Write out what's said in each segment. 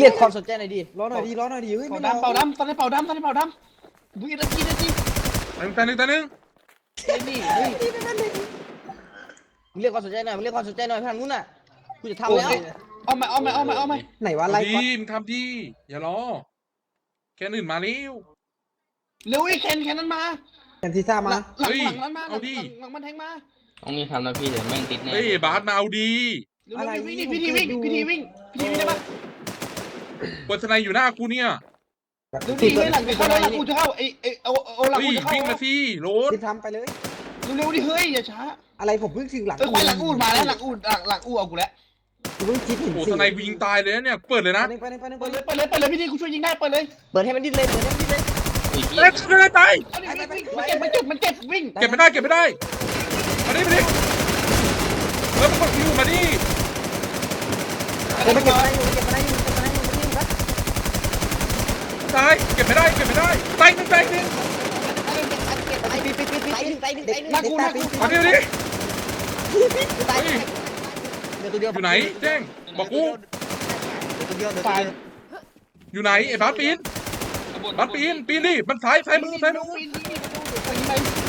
เรียกความสนใจหน่อยดิรอหน่อยดิรอหน่อยดิเฮ้ยไม่เป่ารอดำเป่าดำตอนนี้เป่าดำตอนนี้เป่าดำวิ่งนาทีนาทีตาหนึ่งตาหนึ่งตาหนึ่งเฮ้ยนี่เฮ้ยมึงเรียกความสนใจหน่อยมึงเรียกความสนใจหน่อยทางนู้นน่ะกูจะทำโอ้แล้วยเอามาเอามาเอามาเอามาไหนวะไล่ดีมึงทำดี อย่ารอ แค่อื่นมาเร็ว เร็วไอ้แคนแคนนั้นมาแคนซิซ่าหมาลังหลังเฮ้ยหลังนั้นมาหเอาลังดิหลังมันแทงมาต้องมีทำนะพี่เดี๋ยวแม่งติดแน่เฮ้ยบาสมาเอาดี เร็วๆวิ่งดิพี่ทีวิ่งพี่ทีวิ่งพี่ทีวิ่งได้ปะ เปิดสไนอยู่หน้ากูเนี่ยเร็วดิเฮ้ยหลังจะเข้าแล้วหลังกูจะเข้าไอ้ไอ้เอาเอาหลังเฮ้ยกูจะเข้าวิ่งมาสิโรถรีบทำไปเลย เร็วๆดิเฮ้ยอย่าช้าอะไรผมเพิ่งถึงหลังเออหลังอูดมาแล้วหลังอูดหลังหลังอูดเอากูแล้วกูเพิ่งคิดโอ้สไนกูยิงตายเลยนะเนี่ยเปิดเลยนะไปหนึ่งไปหนึ่งไปเปิดเลยงเปิดเลยเปิดเลยพี่ทีกูช่วยยิงได้เปิดเลยเปิดให้มันดิ้นเลยเปิดให้มันดิ้นเลยไอ้เหี้ยเลยตายมันเก็บมันเก็บมันเก็บวิ่งเก็บไม่ได้เก็บไม่ได้มาดิมาดิเออมันกดคิวมาดิเก็บไปเก็บไปเก็บไปอยู่เก็บไปอยู่เก็บไปอยู่ครับ ตายเก็บไม่ได้เก็บไม่ได้ตายหนึ่งตายหนึ่งไปปิดปิดปิดปิดไปหนึ่งไปหนึ่งไปหนึ่งหน้ากูหน้ากูมาดิมาดิตายเดี๋ยวตัวเดียวอยู่ไหนแจ้งบอกกูตัวเดียวเดี๋ยวตายอยู่ไหนไอ้บาสปีนบาสปีนปีนดิมันซ้ายซ้ายมือซ้ายมือ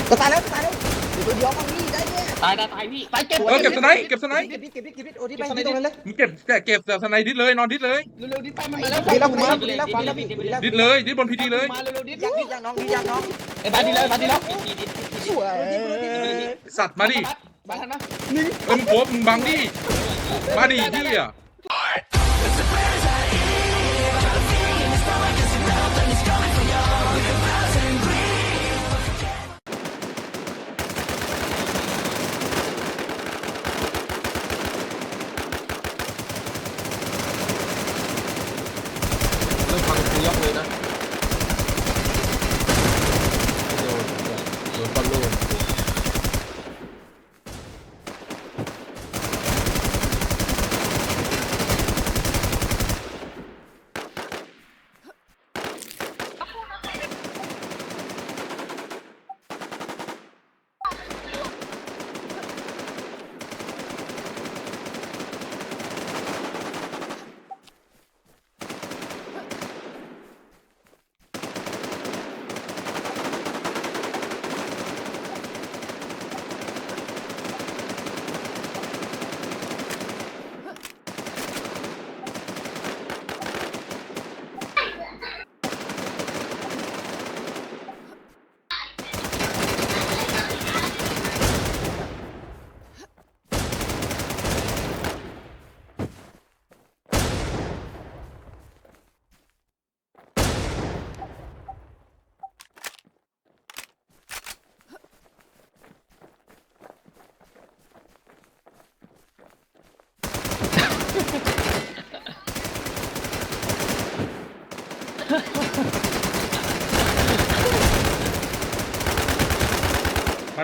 ก็ตายแล้วตายแล้วเดี๋ยว ตัวเดียวมันนี่ได้เนี่ยตายตายตายพี่ตายเก็บเออเก็บสไนด์เก็บสไนด์เก็บปิดเก็บปิดเก็บปิดโอ้ที่ไปที่ตรงนั้นเลยมึงเก็บแต่เก็บแต่สไนด์ดิดเลยนอนดิดเลยเร็วๆดิไปมันมาแล้วดีแล้วกูมาดีแล้วฟังแล้วพี่ดีแล้วดิดเลยดิดบนพีดีเลยมาเร็วๆดิยักยักน้องยักน้องไอ้บ้านดีแล้วบ้านดีแล้วสวยสัตว์มาดิบ้านทันนะเอ็มโคบมึงบังดิมาดิที่อะ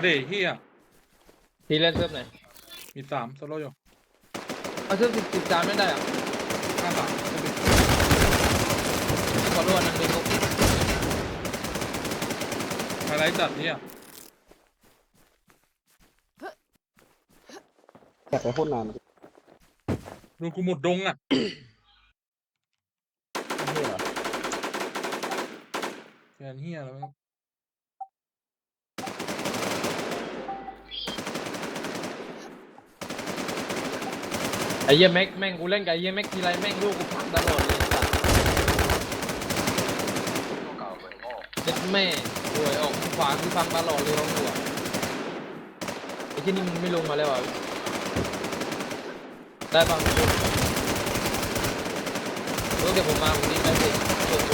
มาดิที่อะพี่เล่นเซิร์ฟไหนมีสามโซโล่อยู่เอาเซิร์ฟสิบสิบจานไม่ได้อะห้าสามขอรวนนั่นเป็นลูกอะไรจัดเนี่ยแกไปโคตรนานดูกูหมดดงอะแกนเฮียแล้วะ ไอ้เยี่ยแม็กแม่งกูเล่นกับไอ้เยี่ยแม็กทีไรแม่งลูกกูพังตลอดเลยสัตว์เจ็ดแม่โวยออกขวาคือพังตลอดเลยลองดูอะไอ้ที่นี่มันไม่ลงมาแล้วอะได้ป่ะมึงรู้เดี๋ยวผมมาผมนี้ไปเโห ไป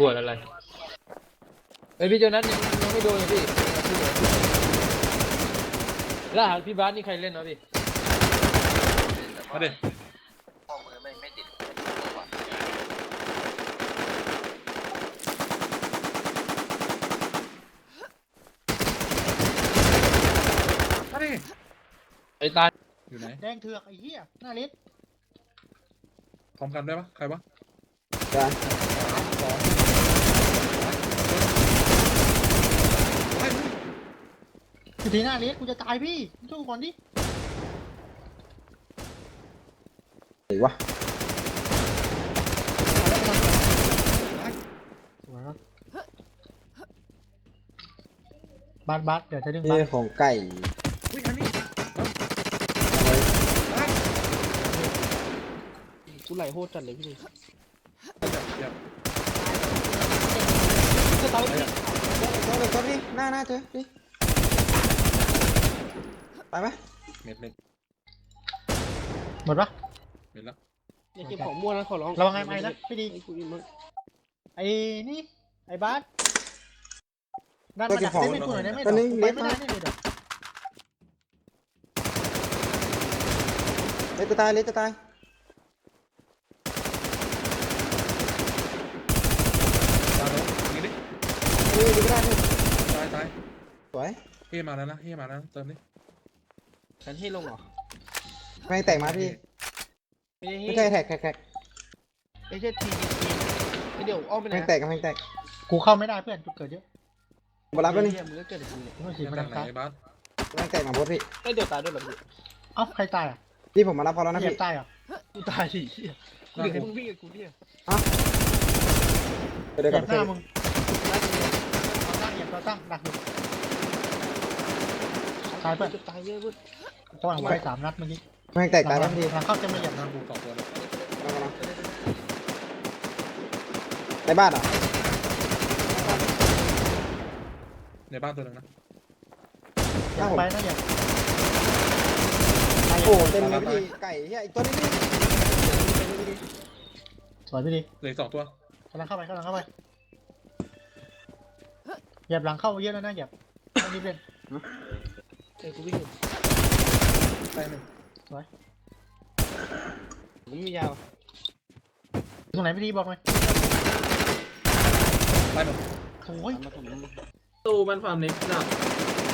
บวชอะไรเอ้ยพี่โจนัสยังยังไม่โดนเลยพี่แล้วหางพี่บาสนี่ใครเล่นเนาะพี่มาดิมาดิไอ้ตาอยู่ไหนแดงเถือกไอ้เหี้ยหน้าเล็กพร้อมกันได้ปะใครวะ ได้สามสองไปอยู่ที่หน้าเล็กกูจะตายพี่ช่วยกูก่อนดิไหนวะสวยครับบัสบัสเดี๋ยวจะดึงบันี่สของไก่อุ้ยอันนี้กูไหลโหดจัดเลยพี่ อย่าตัวเลยตัวนี้หน้าหน้าเจอดิไปไหมเม็ดเม็ดหมดปะเม็ดละอย่าเก็บของมั่วนะขอร้องระวังไอ้ไม้นะไม่ดีไอ้นี่ไอ้บัสด้านมาดักเต้นให้กูหน่อยได้ไหมเดี๋ยวกูไปไม่ได้เนี่ยเลยวเล็กจะตายเล็กจะตายตายแล้วยิงดิ เฮ้ยดูไม่ได้นี่ตายตายสวยเฮ้มาแล้วนะเฮ้มาแล้วนะเติมดิฉันให้ลงเหรอแม่งแตกมาพี่ ไม่ไม่ใช่ใช่แท็กแท็กแท็กไม่ใช่ทีทีเดี๋ยวอ้อมไปไหนแม่งแตกแม่งแตกกูเข้าไม่ได้เพื่อนจุดเกิดเยอะบอลรับแล้วนี่มึงก็เกิดอะไรเนี่ยกูต้องฉีดมามาจาดักกไหนซ้ายไอ้บัสแม่งแตกมาโบดพี่ไอ้เดี๋ยวตายด้วยเหรอพี่เอ้าใครตายอะพี่ผมมารับพอแล้วนะเหยียพี่บตายอะกูตายดิเหี้ยกูเห็นมึงวิ่งกับกูเนี่ยไปเดี๋ยวเหกลัยีบยบไปหน้ามึงตั้ง เหยียบตัวตั้งดักอยู่ตายเพื่อนจะตายเยอะเว้ยเพราะหลังไปสามนัดเมื่อกี้แม่งแตกตายหลับ้างงพี่หลังเข้าจะไม่เหยียบหน้าบูสองตัวเลยในบ้านเหรอในบ้านตัวหนึ่งนะเหยียบไปนะเหยียบโอ้เต็มเลยพี่ไก่เฮียอีกตัวนี้พี่สวยพี่ดีเหลืออกสองตัวกำลังเข้าไปกำลังเข้าไปเหยียบหลังเข้าเยอะแล้วนะเหยียบต้องรีบเล่นไอ้กูวิ่งอยู่ไปหนึ่งมึงมียาวตรงไหนพี่ดีบอกหน่อยไปหนึ่งโอ้ยมาผมตู้บ้านฟาร์มเน็กซ์นะ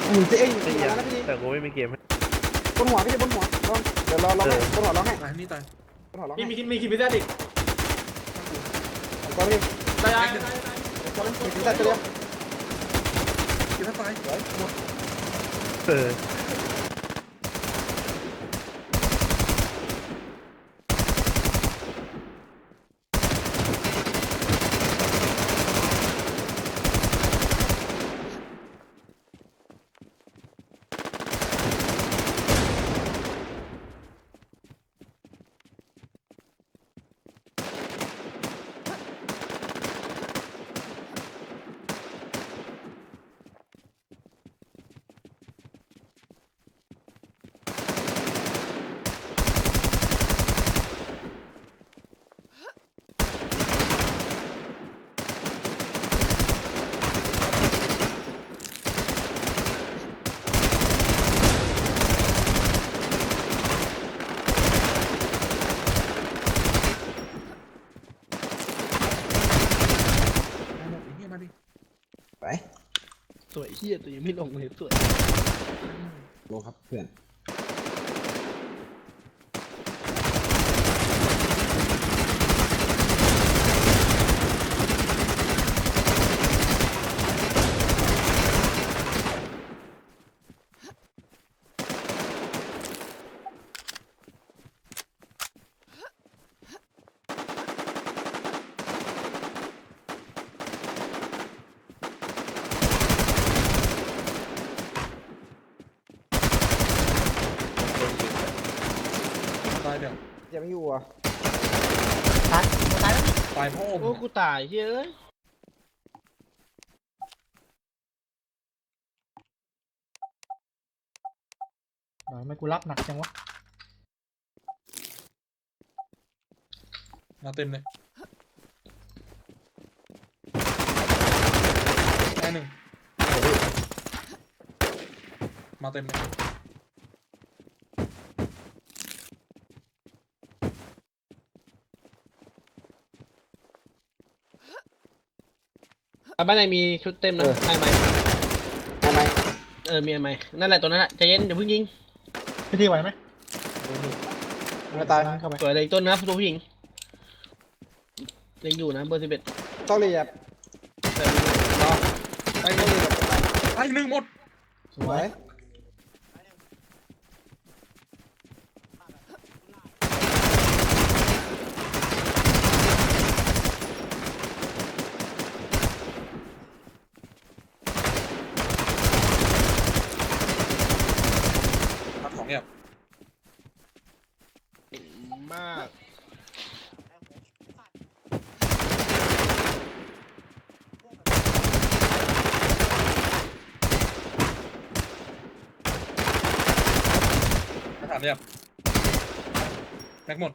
อืมเจ๊เอ้ยมาแล้วนะพี่แต่กูไม่มีเกมให้บนหัวพี่บนหัวลองเดี๋ยวรอรอให้บนหัวรอให้ตายนี่ตายบนหัวรอมีให้มีคิดมีคิดพิซซ่าดิตัวนี้ตายตายตัวนี้ถึงแต่ตัวเดียวกินแล้วตายเออมา やっ一入ってな？ สวยเฮียตัวยังไม่ลงเลยสวย ลงครับเพื่อน จะไม่อยู่อะตายตายแล้วพี่ตายพ่อโอ้กูตายเฮ้ยหน่อยไม่กูรับหนักจังวะมาเต็มเลยตายหนึ่งมาเต็มเลย บ้านไหนมีชุดเต็มนะไอ้ไหมทำไมเออมีไอ้ไหมนั่นแหละตัวนั้นแหละใจเย็นอย่าเพิ่งยิงพี่ดีไหวไหมไม่ตายเข้าไปสวยเลยอีกต้นนะตัวผู้หญิงยังอยู่นะเบอร์สิบเอ็ดต้องเรียบตายหนึ่งตายหนึ่งหมดสวยพักของเงียบ มาก พักฐานเงียบ แม็กหมด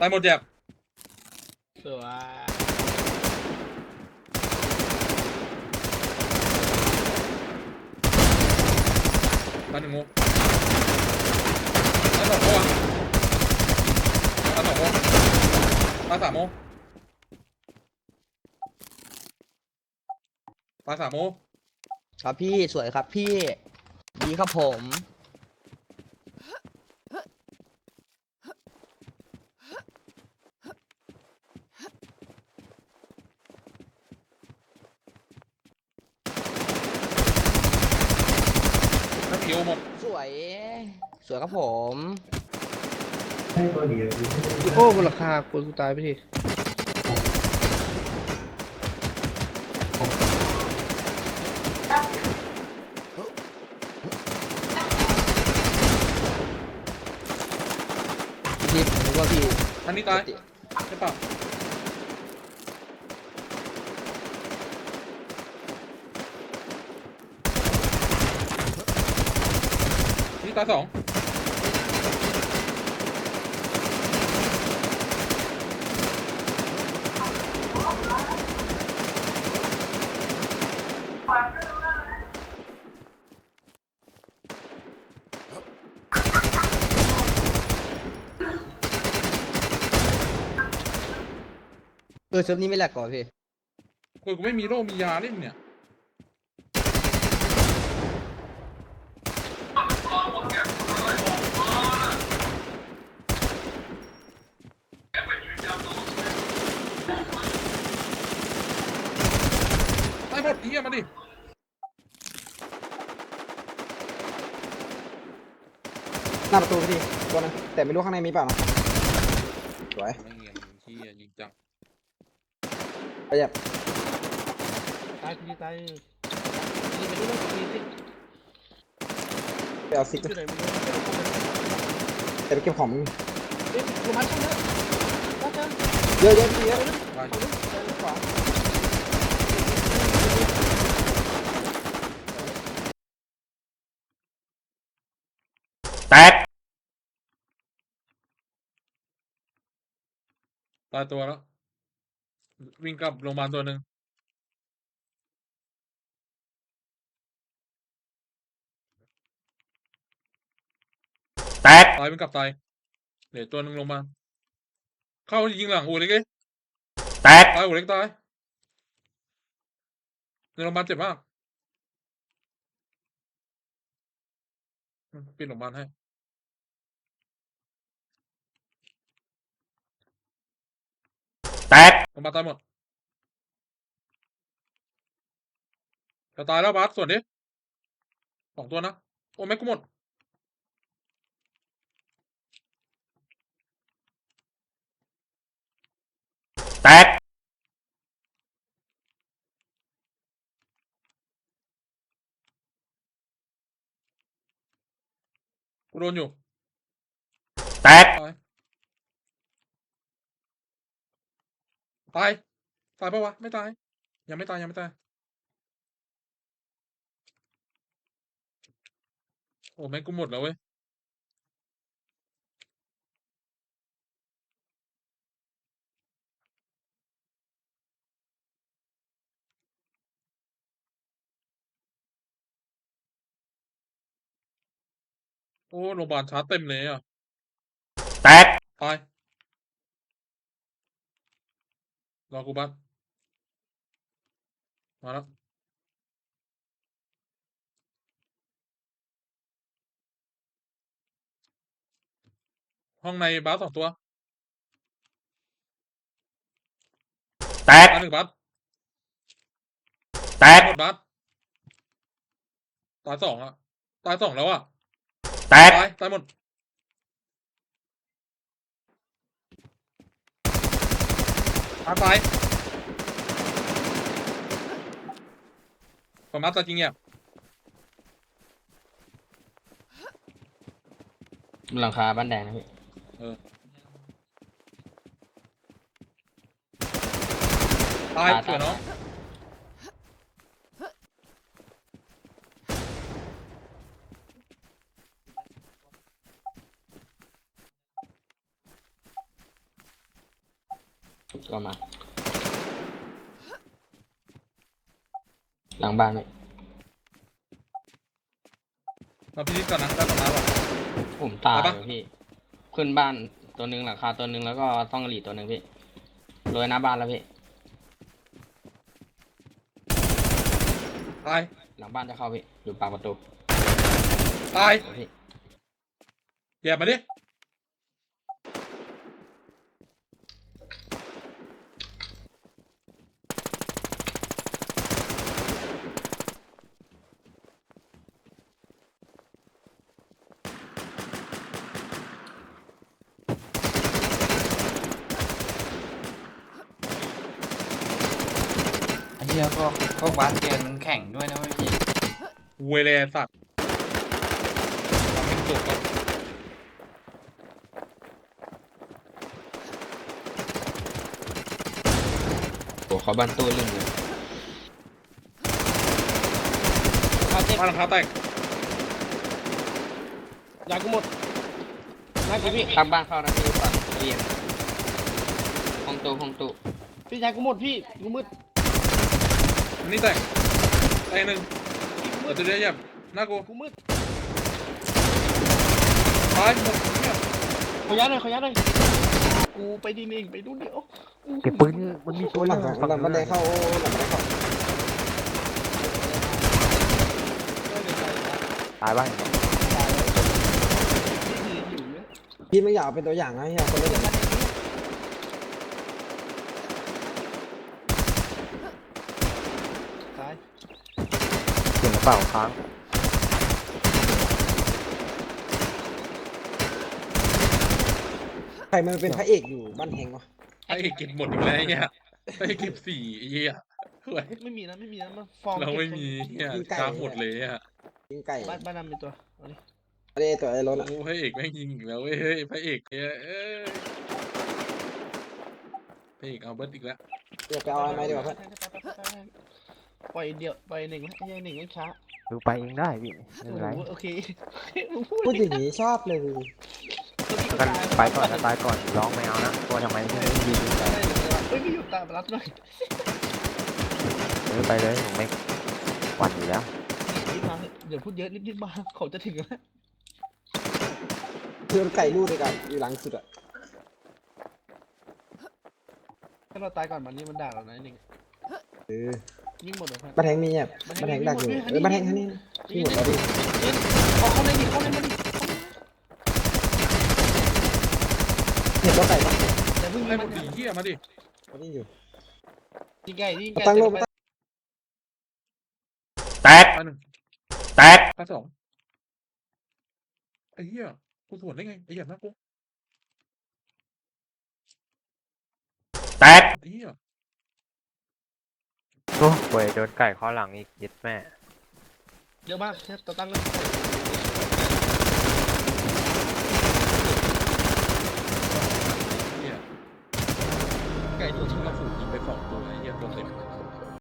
ตายหมดแยบสวยตายหนึ่งโมตายสองโมอะตายสองโมตายสามโมตายสามโมครับพี่สวยครับพี่ ดีครับผมแม็กกิโอหมดสวย สวยครับผมโอ้บนราคาคนกูตายไปที พี่ผมนึกว่าพี่ อั นนี้ตายใช่ปะนี่ตายสอง ออเซิร์ฟนี้ไม่แหลกก่อนพี่กูกูไม่มีโล่มียาเล่นเนี่ยตายหมดไอ้เหี้ยมาดิ หน้าประตูพี่ตัวนึงแต่ไม่รู้ข้างในมีเปล่านะสวย ไม่เงี้ยเหี้ยยิงจัง ไปเหยียบตายทีตายนี่ไปดูว่าทีสิไปเอาซิกอยู่ไหนไม่รู้แต่ไปเก็บของมึงเอ๊ะลงมาช่างเถอะก็เจอเยอะเยอะพี่เยอะตายขวาตายตัวแล้ว วิ่งกลับโรงพยาบาลตัวหนึ่งแตกตายวิ่งกลับตายเหลือตัวหนึ่งลงมาลเข้ายิงหลังอูเล็กเอ้ยแตกตายอูเล็กตายในโรงพยาบาลเจ็บมากอืมปิดโรงพยาบาลให้ แตกลงมาตายหมดจะตายแล้วบาสส่วนดิสองตัวนะ โอ้แม็กกูหมด แตก กูโดนอยู่ แตก ตายตาย ตายปะวะ ไม่ตาย ยังไม่ตาย ยังไม่ตาย โอ้แม่งกูหมดแล้วเว้ย โอ้โรงพยาบาลชาร์จเต็มเลยอะ แตก ตาย Lo của bạn. Ngon lắm. Hôm nay báo thẳng tua. Tẹt. Bắn được bắn. Tẹt. Một bắn. Tái sỏng ạ. À. Tái sỏng đâu ạ? À? Tẹt. Tái, tái một. ายตายผมมาตายจริงเนี่ยหลังคาบ้านแดงนะพี่ตายตายสวยน้อง ก็มา หลังบ้านเลยมาพิจิตก่อนนะได้สองนัดว่ะผมตายเอาปะ เลยพี่ ขึ้นบ้านตัวหนึ่งหลังคาตัวหนึ่งแล้วก็ต้องกระหลีตัวหนึ่งพี่โรยหน้าบ้านแล้วพี่ ตาย หลังบ้านจะเข้าพี่ อยู่ปากประตูตายโอ้พี่ แย่มาดิ ยพวกพวกบาสเกมมันแข่งด้วยนะเว้ยพี่เวเลสัตว์ทำเป็นจุกครับโอ้เขาบ้านตู้ลื่นเลยบ้านหลังคาแตกยากูหมดน่ากินพี่ข้ามบ้านเข้านะพี่ฝั่งเรียนห้องตู้ห้องตู้พี่ยากูหมดพี่กูมืด อันนี้แตกแตกหนึ่งเดี๋ยวจะได้ยับหน้ากูกูมืดตายหมดเนี่ยขอยาหน่อยขอยาหน่อยกูไปดีเองไปดูเดี๋ยวเก็บปืนมันมีตัวหลังอยู่หลังบันไดเข้าหลังบันไดเข้าตายบ้างพี่ไม่อยากเป็นตัวอย่างนะเฮียคนเล่นอย่างนี้ ตาย เก็บกระเป๋าค้างใครมันเป็นพระเอกอยู่บ้านแหงวะไอ้เก็บหมดอีกแล้วไอ้เงี้ยไอ้เก็บสี่ไอ้เหี้ยเฮ้ยไม่มีนะไม่มีนะมันฟอร์มเราไม่มีเหี้ยจ้าหมดเลยอะยิงไก่บ้านบ้านนำเป็นตัวเอาดิไม่ได้ตัวไอ้รถอะโอ้พระเอกแม่งยิงอีกแล้วเว้ยเฮ้ยพระเอกเนี่ยเอ้ยพระเอกเอาเบิร์ดอีกแล้วเดี๋ยวไปเอาอะไรมาดีกว่าเพื่อน ปล่อยเดียวปล่อยหนึ่งนะยังหนึ่งไม่ช้าดูไปเองได้พี่ไม่โอ้เป็นโหไรโอเคมึงพูดพูดอย่างนี้ชอบเลยแล้วกันไปก่อนถ้าตายก่อนร้องไม่เอานะกลัวทำไมที่ไม่ดีเฮ้ยพี่หยุดตามรับหน่อยเออไปเลยผมไม่หวั่นอยู่แล้วรีบมาเดี๋ยวพูดเยอะรีบๆมาเขาจะถึงแล้วเพื่อนไก่ลูกด้วยกันอยู่หลังสุดอะถ้าเราตายก่อนมันนี่มันด่าเรานะไอ้หนึ่งเออ ยิงหมดเลยครับบ้านแหงมีเนี่ยบ้านแหงดักอยู่เออบ้านแหงท่านี้ที่หมดแล้วดิเขาเข้าในดิเข้าในมาดิเห็นตัวไก่ปะแต่เพิ่งยิให้งหมมันดดีเหี้ยมาดิเขาที่อยู่ยิงไก่ยิงมาไก่ตั้งโลกไปมาตั้งแตกตายหนึ่งแตกตายสองไอ้เหี้ยกูสวนได้ไงไอ้เหี้ยนะกูแตกไอ้เหี้ย โอ้ยโดนไก่ข้อหลังอีกยิดแม่ เยอะมากแค่ตัวตั้งเลย